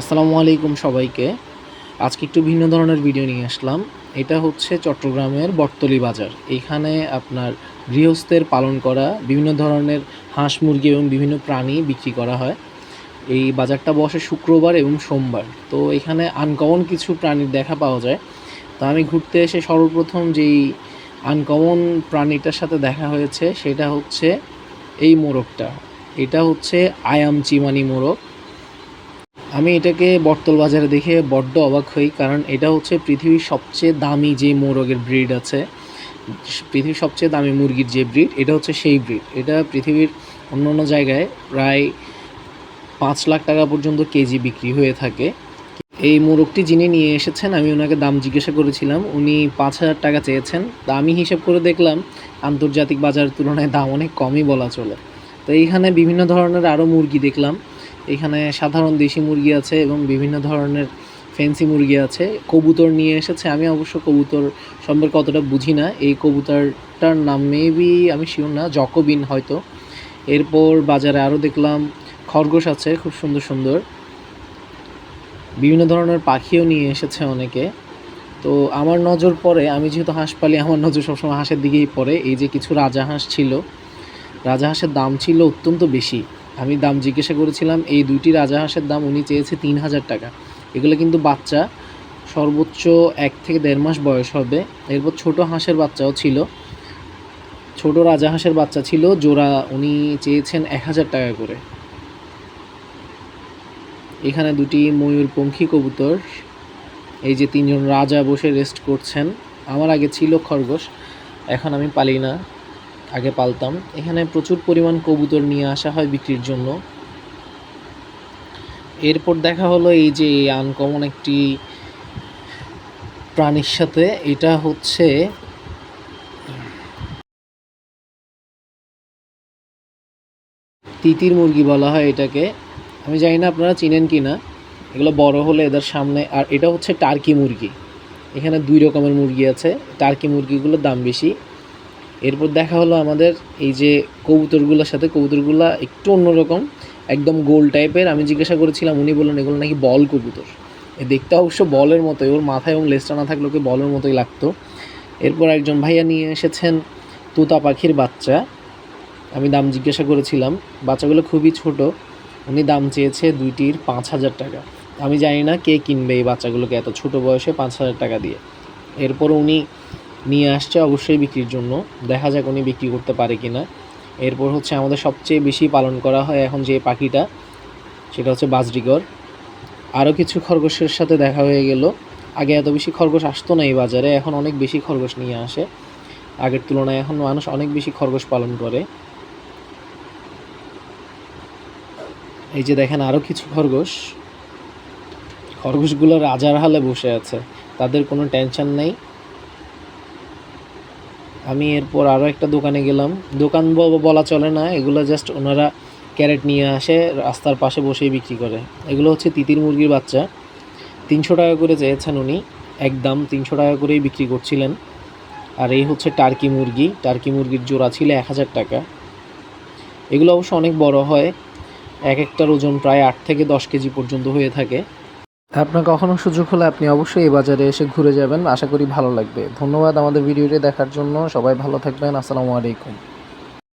আসসালামু আলাইকুম সবাইকে। আজকে একটু ভিন্ন ধরনের ভিডিও নিয়ে আসলাম। এটা হচ্ছে চট্টগ্রামের বটতলি বাজার। এখানে আপনার গৃহস্থের পালন করা বিভিন্ন ধরনের হাঁস, মুরগি এবং বিভিন্ন প্রাণী বিক্রি করা হয়। এই বাজারটা বসে শুক্রবার এবং সোমবার। তো এখানে আনকমন কিছু প্রাণীর দেখা পাওয়া যায়। তো আমি ঘুরতে এসে সর্বপ্রথম যেই আনকমন প্রাণীটার সাথে দেখা হয়েছে, সেটা হচ্ছে এই মোরগটা। এটা হচ্ছে আয়াম চিমানি মোরগ। আমি এটাকে বটতল বাজারে দেখে বড্ড অবাক হই, কারণ এটা হচ্ছে পৃথিবীর সবচেয়ে দামি যে মোরগের ব্রিড আছে, পৃথিবীর সবচেয়ে দামি মুরগির যে ব্রিড এটা হচ্ছে সেই ব্রিড এটা পৃথিবীর অন্য অন্য জায়গায় প্রায় পাঁচ লাখ টাকা পর্যন্ত কেজি বিক্রি হয়ে থাকে। এই মোরগটি যিনি নিয়ে এসেছেন, আমি ওনাকে দাম জিজ্ঞাসা করেছিলাম, উনি পাঁচ হাজার টাকা চেয়েছেন। তা আমি হিসাব করে দেখলাম, আন্তর্জাতিক বাজারের তুলনায় দাম অনেক কমই বলা চলে। তো এইখানে বিভিন্ন ধরনের আরও মুরগি দেখলাম। এখানে সাধারণ দেশি মুরগি আছে এবং বিভিন্ন ধরনের ফ্যান্সি মুরগি আছে। কবুতর নিয়ে এসেছে। আমি অবশ্য কবুতর সম্পর্কে অতটা বুঝি না। এই কবুতরটার নাম মেবি আমি শিওর না, জকবিন হয়তো। এরপর বাজারে আরও দেখলাম, খরগোশ আছে, খুব সুন্দর সুন্দর। বিভিন্ন ধরনের পাখিও নিয়ে এসেছে অনেকে। তো আমার নজর পড়ে, আমি যেহেতু হাঁস পালি, আমার নজর সবসময় হাঁসের দিকেই পড়ে। এই যে কিছু রাজাহাঁস ছিল রাজাহাঁসের দাম ছিল অত্যন্ত বেশি। আমি দাম জিজ্ঞাসা করেছিলাম, এই দুইটি রাজাহাঁসের দাম উনি চেয়েছে তিন হাজার টাকা। এগুলো কিন্তু বাচ্চা, সর্বোচ্চ এক থেকে দেড় মাস বয়স হবে। এরপর ছোট হাঁসের বাচ্চাও ছিল। ছোট রাজাহাঁসের বাচ্চা ছিল, জোড়া উনি চেয়েছেন এক হাজার টাকা করে। এখানে দুটি ময়ূরপঙ্খী কবুতর, এই যে তিনজন রাজা বসে রেস্ট করছেন। আমার আগে ছিল খরগোশ, এখন আমি পালি না। আগে পালতাম। এখানে প্রচুর পরিমাণ কবুতর নিয়ে আসা হয় বিক্রির জন্য। এরপর দেখা হলো এই যে আনকমন একটি প্রাণীর সাথে, এটা হচ্ছে তিতির মুরগি বলা হয় এটাকে। আমি জানি না আপনারা চিনেন কি না এগুলো বড় হলে এদের সামনে, আর এটা হচ্ছে টার্কি মুরগি। এখানে দুই রকমের মুরগি আছে। টার্কি মুরগিগুলোর দাম বেশি। এরপর দেখা হলো আমাদের এই যে কবুতরগুলোর সাথে, কবুতরগুলো একটু অন্যরকম, একদম গোল টাইপের। আমি জিজ্ঞাসা করেছিলাম, উনি বললেন, এগুলো নাকি বল কবুতর? এ দেখতে অবশ্য বলের মতোই, ওর মাথায় এবং লেজটা না থাকলে ওকে বলের মতোই লাগতো। এরপর একজন ভাইয়া নিয়ে এসেছেন, তুতা পাখির বাচ্চা। আমি দাম জিজ্ঞাসা করেছিলাম, বাচ্চাগুলো খুবই ছোট। উনি দাম চেয়েছে দুইটির পাঁচ হাজার টাকা। আমি জানি না কে কিনবে এই বাচ্চাগুলোকে এত ছোট বয়সে পাঁচ হাজার টাকা দিয়ে। এরপর উনি নিয়ে আসছে অবশ্যই বিক্রির জন্য। দেখা যাক উনি বিক্রি করতে পারে কি না এরপর হচ্ছে আমাদের সবচেয়ে বেশি পালন করা হয় এখন যে পাখিটা, সেটা হচ্ছে বাজরিগর। আরও কিছু খরগোশের সাথে দেখা হয়ে গেল। আগে এত বেশি খরগোশ আসতো না এই বাজারে, এখন অনেক বেশি খরগোশ নিয়ে আসে। আগের তুলনায় এখন মানুষ অনেক বেশি খরগোশ পালন করে। এই যে দেখেন আরও কিছু খরগোশ। খরগোশগুলো রাজার হালে বসে আছে। তাদের কোনো টেনশন নেই। আমি এরপর আরও একটা দোকানে গেলাম। দোকান বলা চলে না, এগুলো জাস্ট ওনারা ক্যারেট নিয়ে আসে, রাস্তার পাশে বসেই বিক্রি করে। এগুলো হচ্ছে তিতির মুরগির বাচ্চা। তিনশো টাকা করে চেয়েছেন উনি, একদম তিনশো টাকা করেই বিক্রি করছিলেন। আর এই হচ্ছে টার্কি মুরগি। টার্কি মুরগির জোড়া ছিল এক হাজার টাকা। এগুলো অবশ্য অনেক বড় হয়, এক একটার ওজন প্রায় আট থেকে দশ কেজি পর্যন্ত হয়ে থাকে। আপনার কখনো সুযোগ হলে আপনি অবশ্যই এই বাজারে এসে ঘুরে যাবেন। আশা করি ভালো লাগবে। ধন্যবাদ আমাদের ভিডিওটি দেখার জন্য। সবাই ভালো থাকবেন। আসসালামু আলাইকুম।